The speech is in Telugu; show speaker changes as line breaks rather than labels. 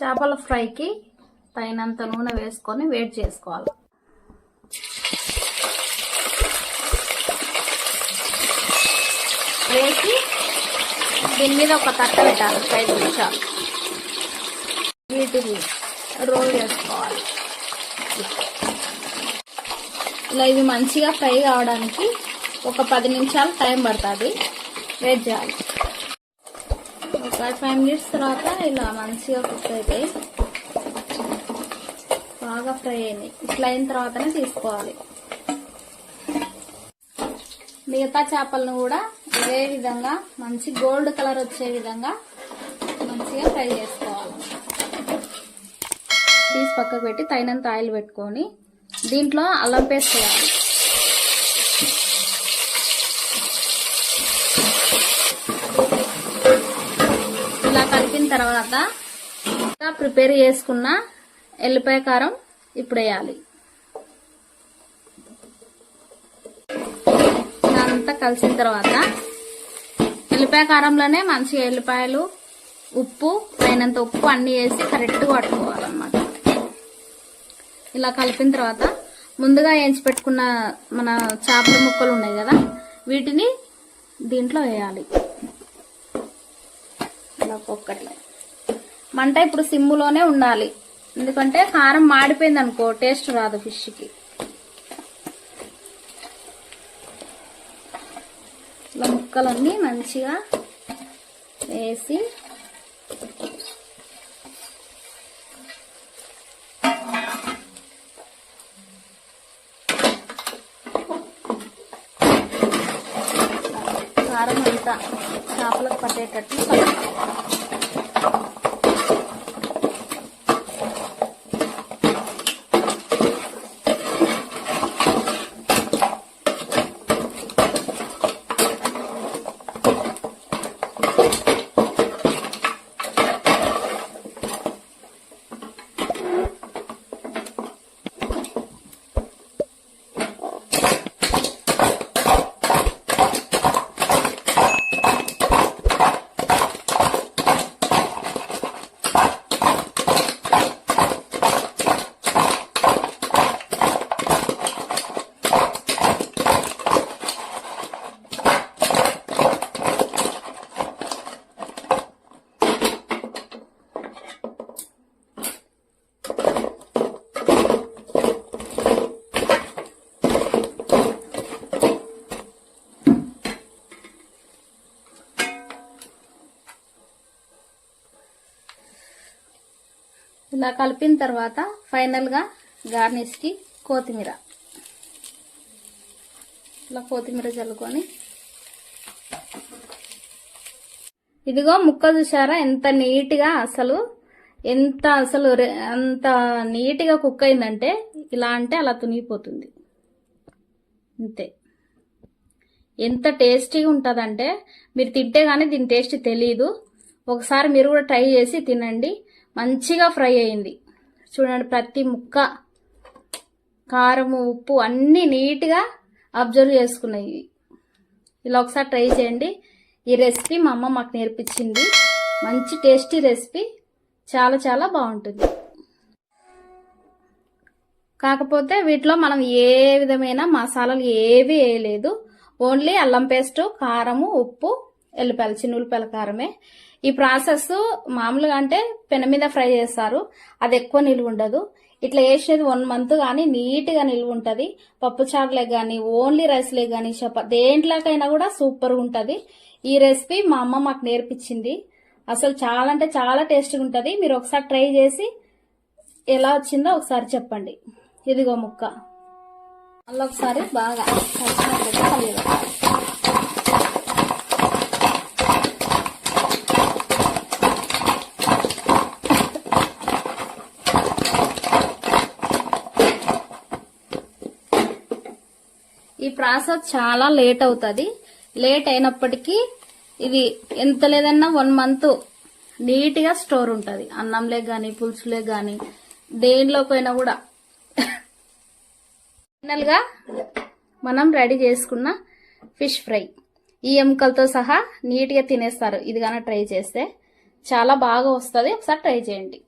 చేపల ఫ్రైకి తగినంత నూనె వేసుకొని వేడి చేసుకోవాలి. వేసి దీని మీద ఒక తట్ట పెట్టాలి ఐదు నిమిషాలు. వీటిని రోల్ చేసుకోవాలి. ఇలా ఇవి మంచిగా ఫ్రై కావడానికి ఒక పది నిమిషాలు టైం పడుతుంది. వెయిట్ చేయాలి. ఫైవ్ మినిట్స్ తర్వాత ఇలా మంచిగా కుక్ అవుతాయి బాగా ఫ్రై అయినాయి ఇట్లా అయిన తర్వాతనే తీసుకోవాలి. మిగతా చేపలను కూడా ఇదే విధంగా మంచి గోల్డ్ కలర్ వచ్చే విధంగా మంచిగా ఫ్రై చేసుకోవాలి. తీసి పక్కకు పెట్టి తగినంత ఆయిల్ పెట్టుకొని దీంట్లో అల్లం పేస్ట్ వేయాలి. ఇలా కలిపిన తర్వాత ఇంకా ప్రిపేర్ చేసుకున్న ఎల్లిపాయ కారం ఇప్పుడు వేయాలి. అంతా కలిసిన తర్వాత ఎల్లిపాయ కారంలోనే మంచిగా ఎల్లిపాయలు ఉప్పు అయినంత ఉప్పు అన్ని వేసి కరెక్ట్గా పట్టుకోవాలన్నమాట. ఇలా కలిపిన తర్వాత ముందుగా వేయించి పెట్టుకున్న మన చేపల ముక్కలు ఉన్నాయి కదా వీటిని దీంట్లో వేయాలి. ఇలా మంట ఇప్పుడు సిమ్ములోనే ఉండాలి. ఎందుకంటే కారం మాడిపోయింది అనుకో టేస్ట్ రాదు ఫిష్కి. ఇలా ముక్కలన్నీ మంచిగా వేసి కారం అంతా చేపలకు పట్టేటట్టు ఇలా కలిపిన తర్వాత ఫైనల్గా గార్నిష్కి కొత్తిమీర. ఇలా కొత్తిమీర చల్లుకొని. ఇదిగో ముక్క చూసారా ఎంత నీట్గా అసలు ఎంత అసలు అంత నీట్గా కుక్ అయిందంటే ఇలా అంటే అలా తునిగిపోతుంది. అంతే. ఎంత టేస్టీగా ఉంటుందంటే మీరు తింటే కానీ దీని టేస్ట్ తెలియదు. ఒకసారి మీరు కూడా ట్రై చేసి తినండి. మంచిగా ఫ్రై అయింది. చూడండి ప్రతి ముక్క కారము ఉప్పు అన్నీ నీట్గా అబ్జర్వ్ చేసుకున్నాయి. ఇలా ఒకసారి ట్రై చేయండి. ఈ రెసిపీ మా అమ్మ మాకు నేర్పించింది. మంచి టేస్టీ రెసిపీ. చాలా చాలా బాగుంటుంది. కాకపోతే వీటిలో మనం ఏ విధమైన మసాలాలు ఏవి వేయలేదు. ఓన్లీ అల్లం పేస్టు కారము ఉప్పు ఎల్లిపాయలు చిన్న కారమే ఈ ప్రాసెస్ మామూలుగా అంటే పెన మీద ఫ్రై చేస్తారు. అది ఎక్కువ నిలువ ఉండదు. ఇట్లా వేసినది వన్ మంత్ కానీ నీట్గా నిలువ ఉంటుంది. పప్పు చారులే కానీ ఓన్లీ రైస్లే కానీ చప దేంట్లోకైనా కూడా సూపర్గా ఉంటుంది. ఈ రెసిపీ మా అమ్మ మాకు నేర్పించింది. అసలు చాలా అంటే చాలా టేస్ట్గా ఉంటుంది. మీరు ఒకసారి ట్రై చేసి ఎలా వచ్చిందో ఒకసారి చెప్పండి. ఇదిగో ముక్క. మళ్ళీ ఒకసారి బాగా ప్రాసెస్ చాలా లేట్ అవుతుంది. లేట్ అయినప్పటికీ ఇది ఎంత లేదన్నా వన్ మంత్ నీట్గా స్టోర్ ఉంటుంది. అన్నంలే కానీ పులుసులే కానీ దేనిలోకైనా కూడా. ఫైనల్గా మనం రెడీ చేసుకున్న ఫిష్ ఫ్రై. ఈ ఎముకలతో సహా నీట్గా తినేస్తారు. ఇది కానీ ట్రై చేస్తే. చాలా బాగా వస్తుంది. ఒకసారి ట్రై చేయండి.